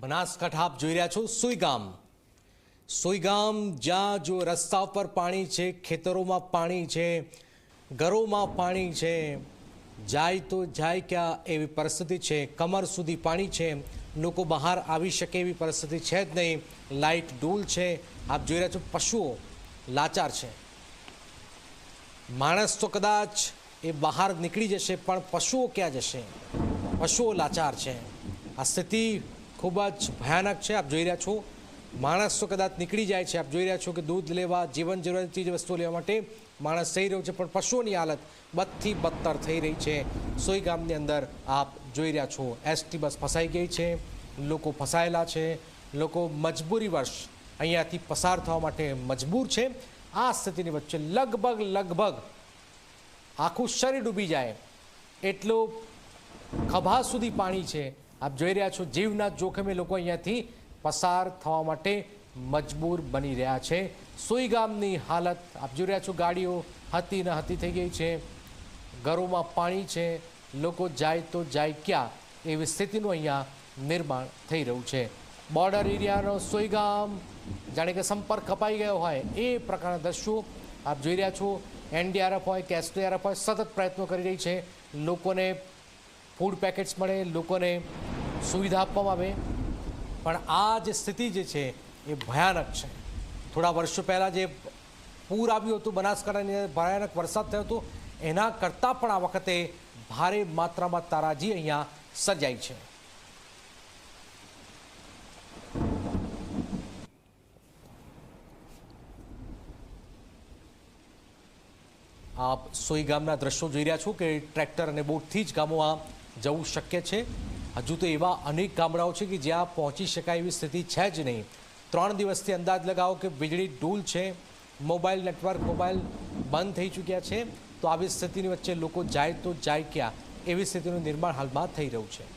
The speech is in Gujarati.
બનાસકાંઠા આપ જોઈ રહ્યા છો સુઈગામ. સુઈગામ જ્યાં જો રસ્તા પર પાણી છે, ખેતરોમાં પાણી છે, ઘરોમાં પાણી છે, જાય તો જાય ક્યાં એવી પરિસ્થિતિ છે, કમર સુધી પાણી છે, લોકો બહાર આવી શકે એવી પરિસ્થિતિ છે જ નહીં લાઇટ ડૂલ છે, આપ જોઈ રહ્યા છો પશુઓ લાચાર છે. માણસ તો કદાચ એ બહાર નીકળી જશે, પણ પશુઓ ક્યાં જશે? પશુઓ લાચાર છે. આ સ્થિતિ ખૂબ જ ભયાનક છે. આપ જોઈ રહ્યા છો. માણસ તો કદાચ નીકળી જાય છે. આપ જોઈ રહ્યા છો કે દૂધ લેવા, જીવન જરૂરિયાત ચીજ વસ્તુઓ લેવા માટે માણસ થઈ રહ્યો છે. પણ પશુઓની હાલત બદથી બદતર થઈ રહી છે. સોઈ ગામની અંદર આપ જોઈ રહ્યા છો. એસટી બસ ફસાઈ ગઈ છે. લોકો ફસાયેલા છે. લોકો મજબૂરી વર્ષ અહીંયાથી પસાર થવા માટે મજબૂર છે. આ સ્થિતિની વચ્ચે લગભગ લગભગ આખું શરીર ડૂબી જાય. એટલો ખભા સુધી પાણી છે. આપ જોઈ રહ્યા છો જીવના જોખમે લોકો અહીંયાથી પસાર થવા માટે મજબૂર બની રહ્યા છે. સોઈ ગામની હાલત, આપ જોઈ રહ્યા છો ગાડીઓ હતી ન હતી થઈ ગઈ છે, ઘરોમાં પાણી છે, લોકો જાય તો જાય ક્યાં એવી સ્થિતિનું અહીંયા નિર્માણ થઈ રહ્યું છે. બોર્ડર એરિયાનો સોઈ ગામ, જાણે કે સંપર્ક કપાઈ ગયો હોય એ પ્રકારના દ્રશ્યો આપ જોઈ રહ્યા છો. એનડીઆરએફ હોય કે એસડીઆરએફ હોય, સતત પ્રયત્નો કરી રહી છે. લોકોને ફૂડ પેકેટ્સ મળે, લોકોને સુવિધા આપવામાં આવે. પણ આ જે સ્થિતિ જે છે એ ભયાનક છે. થોડા વર્ષો પહેલાં જે પૂર આવ્યું હતું, બનાસકાંઠાની ભયાનક વરસાદ થયો હતો, એના કરતાં પણ આ વખતે ભારે માત્રામાં તારાજી અહીંયા સર્જાઈ છે. આપ સોઈ ગામના દ્રશ્યો જોઈ રહ્યા છો કે ટ્રેક્ટર અને બોટથી જ ગામોમાં જવું શક્ય છે. હજુ તો એવા અનેક ગામડાઓ છે કે જ્યાં પહોંચી શકાય એવી સ્થિતિ છે જ નહીં. ત્રણ દિવસથી અંદાજ લગાવો કે વીજળી ડૂલ છે. મોબાઈલ નેટવર્ક, મોબાઈલ બંધ થઈ ચૂક્યા છે. તો આવી સ્થિતિની વચ્ચે લોકો જાય તો જાય ક્યાં? એવી સ્થિતિનું નિર્માણ હાલમાં થઈ રહ્યું છે.